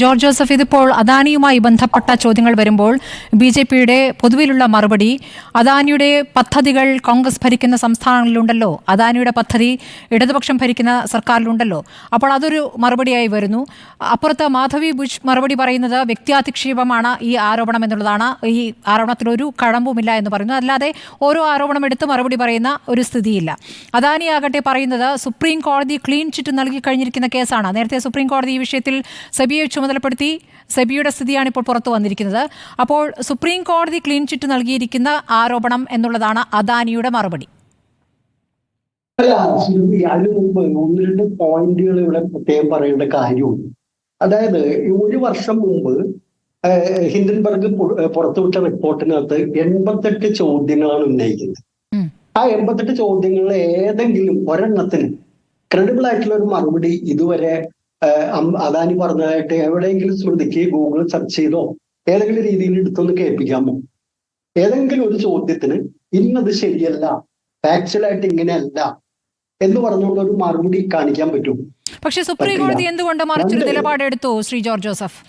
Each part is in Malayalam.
ജോർജ് ജോസഫ് ഇതിപ്പോൾ അദാനിയുമായി ബന്ധപ്പെട്ട ചോദ്യങ്ങൾ വരുമ്പോൾ ബി ജെ പിയുടെ പൊതുവിലുള്ള മറുപടി അദാനിയുടെ പദ്ധതികൾ കോൺഗ്രസ് ഭരിക്കുന്ന സംസ്ഥാനങ്ങളിലുണ്ടല്ലോ അദാനിയുടെ പദ്ധതി ഇടതുപക്ഷം ഭരിക്കുന്ന സർക്കാരിലുണ്ടല്ലോ. അപ്പോൾ അതൊരു മറുപടിയായി വരുന്നു. അപ്പുറത്ത് മാധവി ബുഷ് മറുപടി പറയുന്നത് വ്യക്തിയാധിക്ഷേപമാണ് ഈ ആരോപണം എന്നുള്ളതാണ്. ഈ ആരോപണത്തിൽ ഒരു കഴമ്പുമില്ല എന്ന് പറയുന്നു. അല്ലാതെ ഓരോ ആരോപണം എടുത്ത് മറുപടി പറയുന്ന ഒരു സ്ഥിതിയില്ല. അദാനി ആകട്ടെ പറയുന്നത് സുപ്രീം കോടതി ക്ലീൻ ചിറ്റ് നൽകി കഴിഞ്ഞിരിക്കുന്ന കേസാണ്. നേരത്തെ സുപ്രീം കോടതി ഈ വിഷയത്തിൽ സെബിയെ ചുമതലപ്പെടുത്തി സെബിയുടെ സ്ഥിതിയാണ് ഇപ്പോൾ പുറത്തു വന്നിരിക്കുന്നത്. അപ്പോൾ സുപ്രീം കോടതി ക്ലീൻ ചിറ്റ് നൽകിയിരിക്കുന്ന ആരോപണം എന്നുള്ളതാണ് അദാനിയുടെ മറുപടി. അല്ല ശ്രുതി അതിനു മുമ്പ് ഒന്ന് രണ്ട് പോയിന്റുകൾ ഇവിടെ പ്രത്യേകം പറയേണ്ട കാര്യമുണ്ട്. അതായത് ഒരു വർഷം മുമ്പ് ഹിന്ദൻബർഗ് ഹിൻഡൻബർഗ് പുറത്തുവിട്ട റിപ്പോർട്ടിനകത്ത് എൺപത്തെട്ട് ചോദ്യങ്ങളാണ് ഉന്നയിക്കുന്നത്. ആ എൺപത്തെട്ട് ചോദ്യങ്ങളിൽ ഏതെങ്കിലും ഒരെണ്ണത്തിന് ക്രെഡിബിൾ ആയിട്ടുള്ള ഒരു മറുപടി ഇതുവരെ അദാനി പറഞ്ഞതായിട്ട് എവിടെയെങ്കിലും ശ്രുതിക്ക് ഗൂഗിൾ സെർച്ച് ചെയ്തോ ഏതെങ്കിലും രീതിയിൽ എടുത്തൊന്ന് കേൾപ്പിക്കാമോ? ഏതെങ്കിലും ഒരു ചോദ്യത്തിന് ഇന്നത് ശരിയല്ല ഫാക്ച്വലായിട്ട് ഇങ്ങനെയല്ല എന്ന് പറഞ്ഞുകൊണ്ട് ഒരു മറുപടി കാണിക്കാൻ പറ്റും. പക്ഷെ സുപ്രീം കോടതി എന്തുകൊണ്ട് മറിച്ചൊരു നിലപാടെടുത്തു ശ്രീ ജോർജ് ജോസഫ്?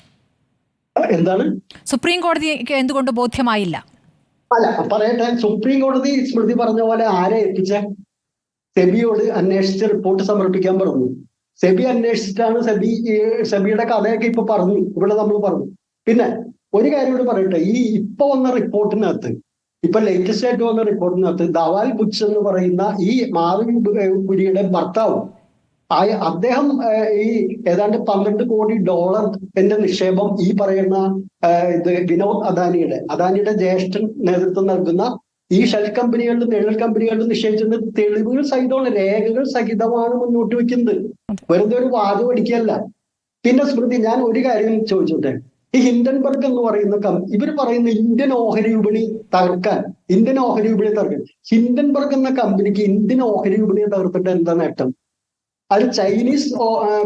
എന്താണ്? സുപ്രീം കോടതി എന്തുകൊണ്ട് ബോധ്യമായില്ല? അല്ല പറയട്ടെ. സുപ്രീം കോടതി സ്മൃതി പറഞ്ഞ പോലെ ആരെ ഏൽപ്പിച്ച? സെബിയോട് അന്വേഷിച്ച് റിപ്പോർട്ട് സമർപ്പിക്കാൻ പറഞ്ഞു. സെബി അന്വേഷിച്ചിട്ടാണ് സെബി സെബിയുടെ കഥയൊക്കെ ഇപ്പൊ പറഞ്ഞു. ഇവിടെ നമ്മൾ പറഞ്ഞു. പിന്നെ ഒരു കാര്യം കൂടി പറയട്ടെ. ഈ ഇപ്പൊ വന്ന റിപ്പോർട്ടിനകത്ത് ഇപ്പൊ ലേറ്റസ്റ്റ് ആയിട്ട് വന്ന റിപ്പോർട്ടിനകത്ത് ദവാൽ ബുച്ച് എന്ന് പറയുന്ന ഈ മാവിൻ പുരിയുടെ ഭർത്താവ് അദ്ദേഹം ഈ ഏതാണ്ട് പന്ത്രണ്ട് കോടി ഡോളർ എന്റെ നിക്ഷേപം ഈ പറയുന്ന ഇത് വിനോദ് അദാനിയുടെ അദാനിയുടെ ജ്യേഷ്ഠൻ നേതൃത്വം നൽകുന്ന ഈ ഷെൽ കമ്പനികളിലും നിഴൽ കമ്പനികളിലും നിഷേധിച്ചത് തെളിവുകൾ സഹിതമാണ് രേഖകൾ സഹിതമാണ് മുന്നോട്ട് വെക്കുന്നത് വെറുതെ ഒരു വാദം അടിക്കല്ല പിന്നെ സ്മൃതി ഞാൻ ഒരു കാര്യം ചോദിച്ചോട്ടെ? ഈ ഹിൻഡൻബർഗ് എന്ന് പറയുന്ന കം ഇവർ പറയുന്ന ഇന്ത്യൻ ഓഹരി വിപണി തകർക്കാൻ ഇന്ത്യൻ ഓഹരി വിപണി തകർക്കാൻ. ഹിൻഡൻബർഗ് എന്ന കമ്പനിക്ക് ഇന്ത്യൻ ഓഹരി വിപണിയെ തകർത്തിട്ട് എന്താ നേട്ടം? അത് ചൈനീസ്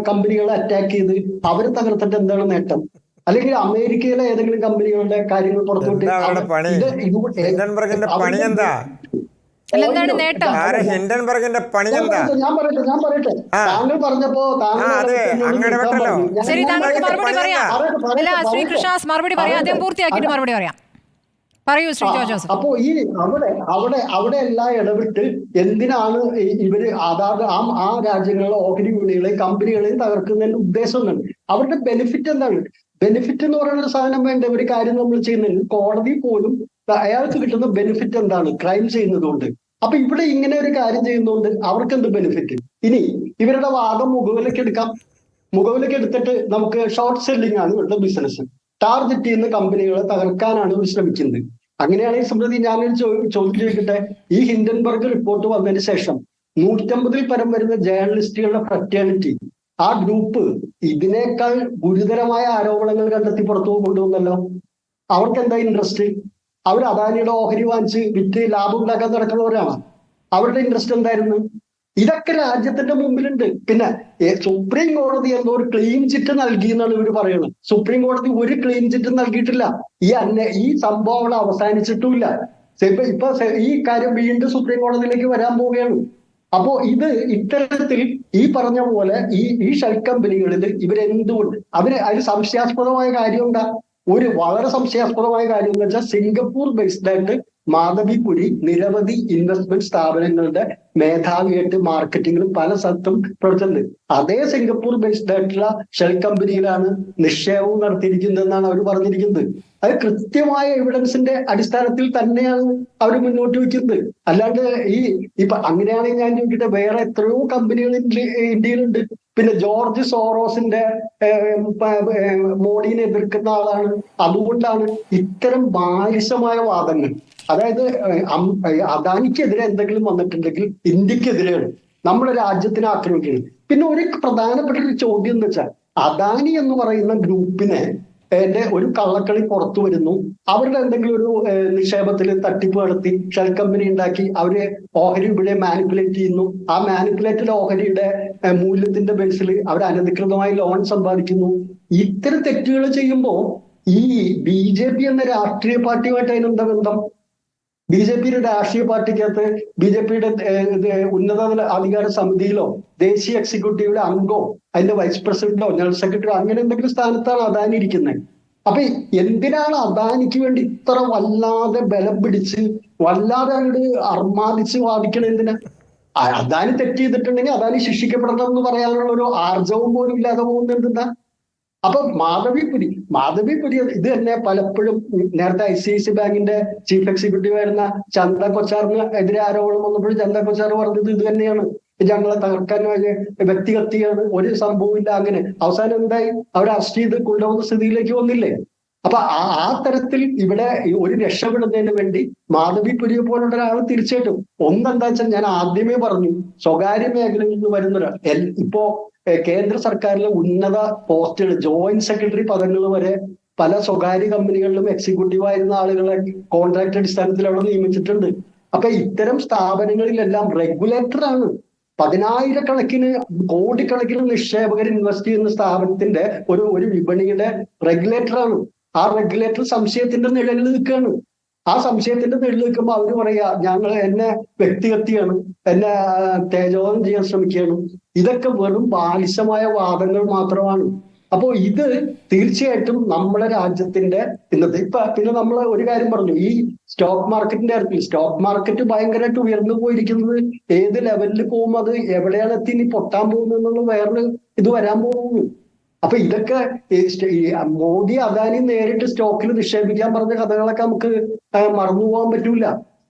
കമ്പനികളെ അറ്റാക്ക് ചെയ്ത് അവരെ തകർത്തിട്ട് എന്താണ് നേട്ടം? അല്ലെങ്കിൽ അമേരിക്കയിലെ ഏതെങ്കിലും കമ്പനികളുടെ കാര്യങ്ങൾ പുറത്തുവിട്ട് പണി? എന്താ? എന്താണ് നേട്ടം? ആരെ ഹിൻഡൻബർഗിന്റെ പണി എന്താ? ഞാൻ പറയട്ടെ ഞാൻ പറയട്ടെ. താങ്കൾ പറഞ്ഞപ്പോ താങ്കൾ ശരി പറയാം. ജോസഫ്. അപ്പോ ഈ അവിടെ അവിടെ അവിടെ എല്ലാം ഇടപെട്ട് എന്തിനാണ് ഇവർ അതാത് ആ ആ രാജ്യങ്ങളിലെ ഓഹരി വിപണികളെയും കമ്പനികളെയും തകർക്കുന്നതിന്റെ ഉദ്ദേശം എന്താണ്? അവരുടെ ബെനിഫിറ്റ് എന്താണ്? ബെനിഫിറ്റ് എന്ന് പറയുന്ന ഒരു സാധനം വേണ്ട ഒരു കാര്യം നമ്മൾ ചെയ്യുന്നതിൽ കോടതി പോലും അയാൾക്ക് കിട്ടുന്ന ബെനിഫിറ്റ് എന്താണ്? ക്രൈം ചെയ്യുന്നതുകൊണ്ട്. അപ്പൊ ഇവിടെ ഇങ്ങനെ ഒരു കാര്യം ചെയ്യുന്നതുകൊണ്ട് അവർക്ക് എന്ത് ബെനിഫിറ്റ് ഇനി ഇവരുടെ വാദം മുഖവിലേക്ക് എടുക്കാം. മുഖവിലേക്ക് എടുത്തിട്ട് നമുക്ക് ഷോർട്ട് സെല്ലിംഗ് ആണ് ഇവരുടെ ബിസിനസ് ടാർഗറ്റ് ചെയ്യുന്ന കമ്പനികളെ തകർക്കാനാണ് ഇവർ ശ്രമിക്കുന്നത്. അങ്ങനെയാണെങ്കിൽ സ്മൃതി ഞാനൊരു ചോദ്യം ചോദിക്കട്ടെ? ഈ ഹിൻഡൻബർഗ് റിപ്പോർട്ട് വന്നതിന് ശേഷം നൂറ്റമ്പതിൽ പരം വരുന്ന ജേർണലിസ്റ്റുകളുടെ ഫ്രറ്റേണിറ്റി ആ ഗ്രൂപ്പ് ഇതിനേക്കാൾ ഗുരുതരമായ ആരോപണങ്ങൾ കണ്ടെത്തി പുറത്തു കൊണ്ടുവന്നല്ലോ. അവർക്ക് എന്താ ഇൻട്രസ്റ്റ് അവർ അദാനിയുടെ ഓഹരി വാങ്ങിച്ച് വിറ്റ് ലാഭം ഉണ്ടാക്കാൻ നടക്കുന്നവരാണ്? അവരുടെ ഇൻട്രസ്റ്റ് എന്തായിരുന്നു? ഇതൊക്കെ രാജ്യത്തിന്റെ മുമ്പിലുണ്ട്. പിന്നെ സുപ്രീം കോടതി എന്തോ ഒരു ക്ലീൻ ചിറ്റ് നൽകി എന്നാണ് ഇവർ പറയുന്നത്. സുപ്രീം കോടതി ഒരു ക്ലീൻ ചിറ്റ് നൽകിയിട്ടില്ല. ഈ അന്ന ഈ സംഭവങ്ങൾ അവസാനിച്ചിട്ടുമില്ല. ഇപ്പൊ ഈ കാര്യം വീണ്ടും സുപ്രീം കോടതിയിലേക്ക് വരാൻ പോവുകയാണ്. അപ്പോ ഇത് ഇത്തരത്തിൽ ഈ പറഞ്ഞ പോലെ ഈ ഈ ഷെൽ കമ്പനികളിൽ ഇവരെന്തുകൊണ്ട്? അവർ അതിന് സംശയാസ്പദമായ കാര്യം എന്താ? ഒരു വളരെ സംശയാസ്പദമായ കാര്യം എന്ന് വെച്ചാൽ സിംഗപ്പൂർ ബേസ്ഡ് ആയിട്ട് മാധവിപുരി നിരവധി ഇൻവെസ്റ്റ്മെന്റ് സ്ഥാപനങ്ങളുടെ മേധാവിയായിട്ട് മാർക്കറ്റിംഗിലും പല സ്ഥലത്തും പ്രവർത്തിച്ചിട്ടുണ്ട്. അതേ സിംഗപ്പൂർ ബേസ്ഡ് ആയിട്ടുള്ള ഷെൽ കമ്പനിയിലാണ് നിക്ഷേപവും നടത്തിയിരിക്കുന്നതെന്നാണ് അവർ പറഞ്ഞിരിക്കുന്നത്. അത് കൃത്യമായ എവിഡൻസിന്റെ അടിസ്ഥാനത്തിൽ തന്നെയാണ് അവർ മുന്നോട്ട് വയ്ക്കുന്നത്. അല്ലാണ്ട് ഈ ഇപ്പൊ അങ്ങനെയാണെങ്കിൽ ഞാൻ ചോദിക്കട്ടെ വേറെ എത്രയോ കമ്പനികൾ ഇന്ത്യ- ഇന്ത്യയിലുണ്ട്. പിന്നെ ജോർജ് സോറോസിന്റെ മോഡിനെ എതിർക്കുന്ന ആളാണ്. അതുകൊണ്ടാണ് ഇത്തരം ബാലിശമായ വാദങ്ങൾ. അതായത് അദാനിക്കെതിരെ എന്തെങ്കിലും വന്നിട്ടുണ്ടെങ്കിൽ ഇന്ത്യക്കെതിരെയാണ്. നമ്മുടെ രാജ്യത്തിനെ ആക്രമിക്കുന്നത് പിന്നെ ഒരു പ്രധാനപ്പെട്ട ഒരു ചോദ്യം എന്ന് വെച്ചാൽ അദാനി എന്ന് പറയുന്ന ഗ്രൂപ്പിനെ എന്റെ ഒരു കള്ളക്കളി പുറത്തു വരുന്നു. അവരുടെ എന്തെങ്കിലും ഒരു നിക്ഷേപത്തിൽ തട്ടിപ്പ് നടത്തി ഷെൽ കമ്പനി ഉണ്ടാക്കി അവർ ഓഹരി ഇവിടെ മാനിപ്പുലേറ്റ് ചെയ്യുന്നു. ആ മാനിപ്പുലേറ്റഡ് ഓഹരിയുടെ മൂല്യത്തിന്റെ ബേസിൽ അവർ അനധികൃതമായി ലോൺ സമ്പാദിക്കുന്നു. ഇത്തരം തെറ്റുകൾ ചെയ്യുമ്പോൾ ഈ ബി ജെ പി എന്ന രാഷ്ട്രീയ പാർട്ടിയുമായിട്ട് അതിനെന്താ ബന്ധം? ബി ജെ പിയുടെ രാഷ്ട്രീയ പാർട്ടിക്കകത്ത് ബി ജെ പിയുടെ ഉന്നതതല അധികാര സമിതിയിലോ ദേശീയ എക്സിക്യൂട്ടീവിലെ അംഗോ അതിന്റെ വൈസ് പ്രസിഡന്റോ ജനറൽ സെക്രട്ടറി അങ്ങനെ എന്തെങ്കിലും സ്ഥാനത്താണ് അദാനി ഇരിക്കുന്നത് അപ്പൊ എന്തിനാണ് അദാനിക്ക് വേണ്ടി ഇത്ര വല്ലാതെ ബലം പിടിച്ച് വല്ലാതെ അങ്ങോട്ട് അർമാദിച്ച് വാദിക്കണ എന്തിനാ? അദാനി തെറ്റ് ചെയ്തിട്ടുണ്ടെങ്കിൽ അദാനി ശിക്ഷിക്കപ്പെടണം എന്ന് പറയാനുള്ള ഒരു ആർജവും പോലും ഇല്ലാതെ പോകുന്നത് എന്തിനാ? അപ്പൊ മാധവിപുരി മാധവിപുരി ഇത് തന്നെ പലപ്പോഴും നേരത്തെ ഐ സി ഐ സി ബാങ്കിന്റെ ചീഫ് എക്സിക്യൂട്ടീവ് ആയിരുന്ന ചന്ദ കൊച്ചാറിന് എതിരെ ആരോപണം വന്നപ്പോഴും ചന്ദ കൊച്ചാർ പറഞ്ഞത് ഇത് തന്നെയാണ്. ഞങ്ങളെ തകർക്കാൻ വേണ്ടി വ്യക്തിഹത്യയാണ് ഒരു സംഭവമില്ല അങ്ങനെ. അവസാനം എന്തായി? അവരെ അറസ്റ്റ് ചെയ്ത് കൊണ്ടുപോകുന്ന സ്ഥിതിയിലേക്ക് വന്നില്ലേ? അപ്പൊ ആ തരത്തിൽ ഇവിടെ ഒരു രക്ഷപ്പെടുന്നതിന് വേണ്ടി മാധവിപുരിയെ പോലുള്ള ഒരാൾ തിരിച്ചേട്ടും ഒന്നെന്താ വെച്ചാൽ ഞാൻ ആദ്യമേ പറഞ്ഞു സ്വകാര്യ മേഖലയിൽ നിന്ന് വരുന്ന ഒരാൾ ഇപ്പോ കേന്ദ്ര സർക്കാരിലെ ഉന്നത പോസ്റ്റുകൾ ജോയിന്റ് സെക്രട്ടറി പദങ്ങൾ വരെ പല സ്വകാര്യ കമ്പനികളിലും എക്സിക്യൂട്ടീവ് ആയിരുന്ന ആളുകളെ കോൺട്രാക്ട് അടിസ്ഥാനത്തിൽ അവിടെ നിയമിച്ചിട്ടുണ്ട്. അപ്പൊ ഇത്തരം സ്ഥാപനങ്ങളിലെല്ലാം റെഗുലേറ്റർ ആണ്. പതിനായിരക്കണക്കിന് കോടിക്കണക്കിന് നിക്ഷേപകർ ഇൻവെസ്റ്റ് ചെയ്യുന്ന സ്ഥാപനത്തിന്റെ ഒരു ഒരു വിപണിയുടെ റെഗുലേറ്റർ ആണ്. ആ റെഗുലേറ്റർ സംശയത്തിന്റെ നിഴലിൽ നിൽക്കുകയാണ്. ആ സംശയത്തിന്റെ നിഴലിൽ നിൽക്കുമ്പോൾ അവർ പറയാ ഞങ്ങൾ എന്നെ വ്യക്തിഹത്യയാണ് എന്നെ തേജോധനം ചെയ്യാൻ ശ്രമിക്കുകയാണ്. ഇതൊക്കെ വെറും ബാലിശമായ വാദങ്ങൾ മാത്രമാണ്. അപ്പോ ഇത് തീർച്ചയായിട്ടും നമ്മുടെ രാജ്യത്തിന്റെ ഇന്നത്തെ ഇപ്പൊ പിന്നെ നമ്മൾ ഒരു കാര്യം പറഞ്ഞു. ഈ സ്റ്റോക്ക് മാർക്കറ്റിന്റെ കാര്യത്തിൽ സ്റ്റോക്ക് മാർക്കറ്റ് ഭയങ്കരമായിട്ട് ഉയർന്നു പോയിരിക്കുന്നത് ഏത് ലെവലിൽ പോകും അത് എവിടെയാണ് എത്തി ഇനി പൊട്ടാൻ പോകുന്നത് എന്നുള്ള വേറൊരു ഇത് വരാൻ പോകുന്നു. അപ്പൊ ഇതൊക്കെ മോദി അദാനി നേരിട്ട് സ്റ്റോക്കിൽ നിക്ഷേപിക്കാൻ പറഞ്ഞ കഥകളൊക്കെ നമുക്ക് മറന്നുപോകാൻ മറന്നു പോകാൻ പറ്റൂല.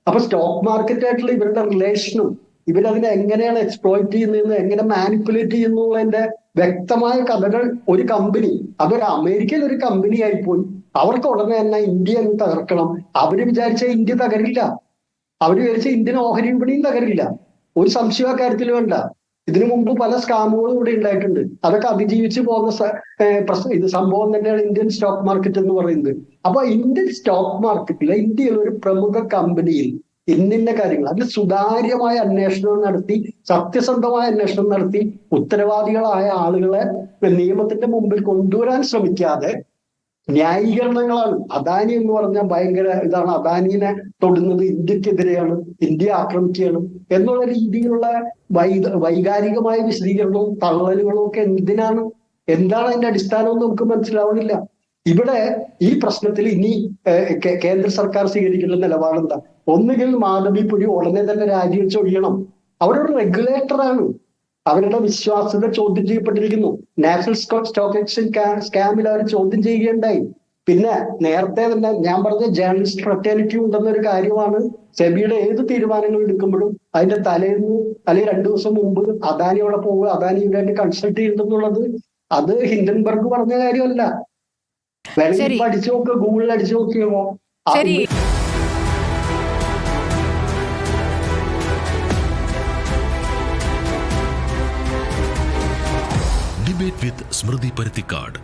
അപ്പൊ സ്റ്റോക്ക് മാർക്കറ്റായിട്ടുള്ള ഇവരുടെ റിലേഷനും ഇവരതിനെ എങ്ങനെയാണ് എക്സ്പ്ലോയിറ്റ് ചെയ്യുന്നതെന്ന് എങ്ങനെ മാനിപ്പുലേറ്റ് ചെയ്യുന്നതിന്റെ വ്യക്തമായ കഥകൾ ഒരു കമ്പനി അതൊരു അമേരിക്കയിൽ ഒരു കമ്പനി ആയിപ്പോയി. അവർക്ക് ഉടനെ തന്നെ ഇന്ത്യ അങ്ങ് തകർക്കണം. അവർ വിചാരിച്ച ഇന്ത്യ തകരില്ല. അവർ വിചാരിച്ച ഇന്ത്യൻ ഓഹരി വിപണിയും തകരില്ല. ഒരു സംശയ കാര്യത്തിൽ വേണ്ട. ഇതിനു മുമ്പ് പല സ്കാമുകളും ഇവിടെ ഉണ്ടായിട്ടുണ്ട്. അതൊക്കെ അതിജീവിച്ച് പോകുന്ന ഇത് സംഭവം തന്നെയാണ് ഇന്ത്യൻ സ്റ്റോക്ക് മാർക്കറ്റ് എന്ന് പറയുന്നത്. അപ്പൊ ഇന്ത്യൻ സ്റ്റോക്ക് മാർക്കറ്റിലെ ഇന്ത്യയിൽ ഒരു പ്രമുഖ കമ്പനിയിൽ ഇന്നിന്ന കാര്യങ്ങൾ അതിൽ സുതാര്യമായ അന്വേഷണം നടത്തി സത്യസന്ധമായ അന്വേഷണം നടത്തി ഉത്തരവാദികളായ ആളുകളെ നിയമത്തിന്റെ മുമ്പിൽ കൊണ്ടുവരാൻ ശ്രമിക്കാതെ ന്യായീകരണങ്ങളാണ്. അദാനി എന്ന് പറഞ്ഞാൽ ഭയങ്കര ഇതാണ്. അദാനിനെ തൊടുന്നത് ഇന്ത്യക്കെതിരെയാണ്. ഇന്ത്യ ആക്രമിക്കുകയാണ്. എന്നുള്ള രീതിയിലുള്ള വൈ വൈകാരികമായ വിശദീകരണവും തള്ളലുകളും ഒക്കെ എന്തിനാണ്? എന്താണ് അതിന്റെ അടിസ്ഥാനം നമുക്ക് മനസ്സിലാവണില്ല. ഇവിടെ ഈ പ്രശ്നത്തിൽ ഇനി കേന്ദ്ര സർക്കാർ സ്വീകരിക്കുന്ന നിലപാടെന്താ ഒന്നുകിൽ മാധവിപ്പുരി ഉടനെ തന്നെ രാജിവെച്ചൊഴിയണം അവരൊരു റെഗുലേറ്ററാണ് അവരുടെ വിശ്വാസ്യത ചോദ്യം ചെയ്യപ്പെട്ടിരിക്കുന്നു. നാഷണൽ സ്റ്റോക്ക് എക്സ്ചേഞ്ച് സ്കാമിൽ അവർ ചോദ്യം ചെയ്യുകയുണ്ടായി. പിന്നെ നേരത്തെ തന്നെ ഞാൻ പറഞ്ഞ ജേർണലിസ്റ്റ് ഫ്രറ്റേണിറ്റി ഉണ്ടെന്നൊരു കാര്യമാണ് സെബിയുടെ ഏത് തീരുമാനങ്ങൾ എടുക്കുമ്പോഴും അതിന്റെ തലേന്ന് അല്ലെങ്കിൽ രണ്ടു ദിവസം മുമ്പ് അദാനി അവിടെ പോവുക അദാനി ഇവരായിട്ട് കൺസൾട്ട് ചെയ്യുന്നുള്ളത് അത് ഹിൻഡൻബർഗ് പറഞ്ഞ കാര്യമല്ല. വേണമെങ്കിൽ അടിച്ചു നോക്കുക ഗൂഗിളിൽ അടിച്ചു നോക്കിയോ ഡിബേറ്റ് വിത്ത് സ്മൃതി പരുത്തിക്കാട്